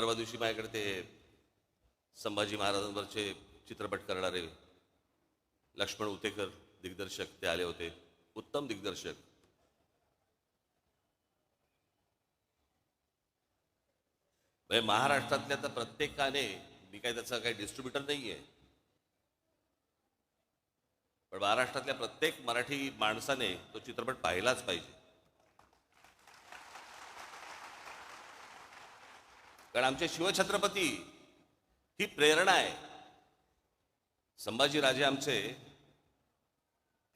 परवा दिवशी माझ्याकडे ते संभाजी महाराजांवरचे चित्रपट करणारे लक्ष्मण उतेकर दिग्दर्शक ते आले होते. उत्तम दिग्दर्शक. म्हणजे महाराष्ट्रातल्या तर प्रत्येकाने मी काय त्याचा काही डिस्ट्रीब्युटर नाही आहे पण महाराष्ट्रातल्या प्रत्येक मराठी माणसाने तो चित्रपट पाहिलाच पाहिजे. कारण आमचे शिवछत्रपती ही प्रेरणा आहे. संभाजीराजे आमचे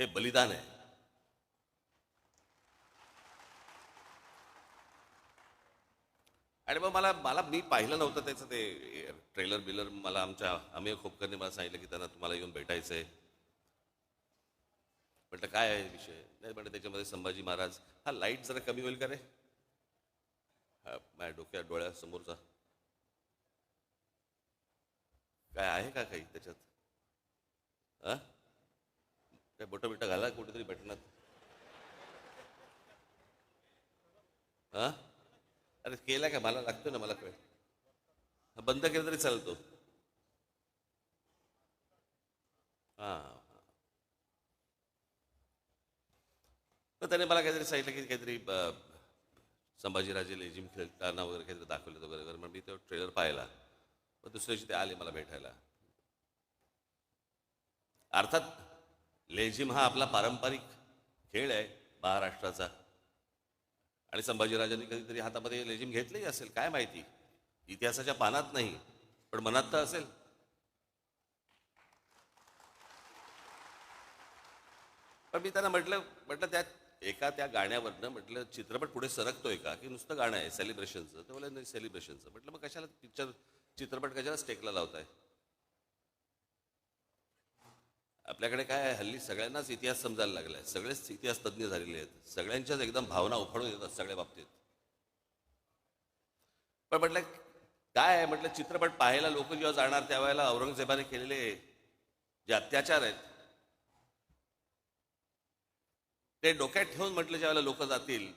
हे बलिदान आहे. आणि मग मला मला मी पाहिलं नव्हतं त्याचं ते ट्रेलर बिलर मला आमच्या अमेय खोपकरने मला सांगितलं की त्यांना तुम्हाला येऊन भेटायचं आहे म्हटलं काय आहे विषय? नाही म्हटलं त्याच्यामध्ये संभाजी महाराज हा लाइट जरा कमी होईल का रे? हा माझ्या डोक्या डोळ्यासमोरचा. काय आहे का काही त्याच्यात? हा काय बोटं बिटं घाला कुठेतरी भेटणार हा अरे केला का? मला लागतो ना मला कळ बंद केलं तरी चालतो. हा तर त्याने मला काहीतरी सांगितलं की काहीतरी संभाजीराजे लेझिम खेळताना वगैरे काहीतरी दाखवलं वगैरे वगैरे मग मी तो ट्रेलर पाहिला. मग दुसऱ्या दिवशी ते आले मला भेटायला. अर्थात लेझिम हा आपला पारंपरिक खेळ आहे महाराष्ट्राचा. आणि संभाजीराजांनी कधीतरी हातामध्ये लेझिम घेतलेही असेल काय माहिती? इतिहासाच्या पानात नाही पण मनात तर असेल. पण मी त्यांना म्हटलं म्हटलं त्यात एका त्या गाण्यावरनं म्हटलं चित्रपट पुढे सरकतोय का? की नुसतं गाणं आहे सेलिब्रेशनचं तर मला नाही सेलिब्रेशनचं म्हटलं मग कशाला पिक्चर चित्रपट कशाला स्टेकला लावताय? आपल्याकडे काय आहे, हल्ली सगळ्यांनाच इतिहास समजायला लागलाय. सगळेच इतिहास तज्ज्ञ झालेले आहेत. सगळ्यांच्याच एकदम भावना उफाळून येतात सगळ्या बाबतीत. पण म्हटलं काय आहे? म्हटलं चित्रपट पाहायला लोक जेव्हा जाणार त्यावेळेला औरंगजेबाने केलेले जे अत्याचार आहेत ते डोक्यात ठेवून म्हटलं ज्यावेळेला लोक जातील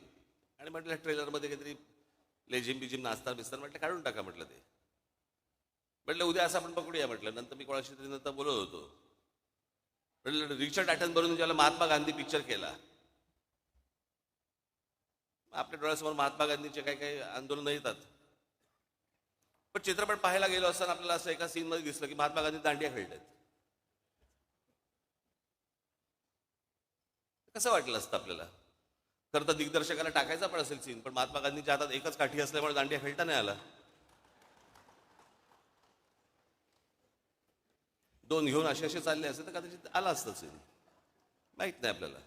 आणि म्हटलं ट्रेलरमध्ये काहीतरी लेझिम बिजिम नाचतात बिस्तार म्हटलं काढून टाका म्हटलं ते. म्हटलं उद्या असं आपण पकडूया म्हटलं नंतर मी कोणाशी तरी नंतर बोलत होतो. म्हटलं रिचर्ड बरोबर ज्याला महात्मा गांधी पिक्चर केला. आपल्या डोळ्यासमोर महात्मा गांधीचे काही काही आंदोलन येतात. पण चित्रपट पाहायला गेलो असताना आपल्याला असं एका सीन मध्ये दिसलं की महात्मा गांधी दांडिया खेळतात कसं वाटलं असतं आपल्याला? खरं तर दिग्दर्शकाला टाकायचा पण असेल सीन पण महात्मा गांधीच्या हातात एकच काठी असल्यामुळे दांडिया खेळता नाही आला. दोन घेऊन असे असे चालले असेल तर कदाचित आला असतं सीन माहीत नाही आपल्याला.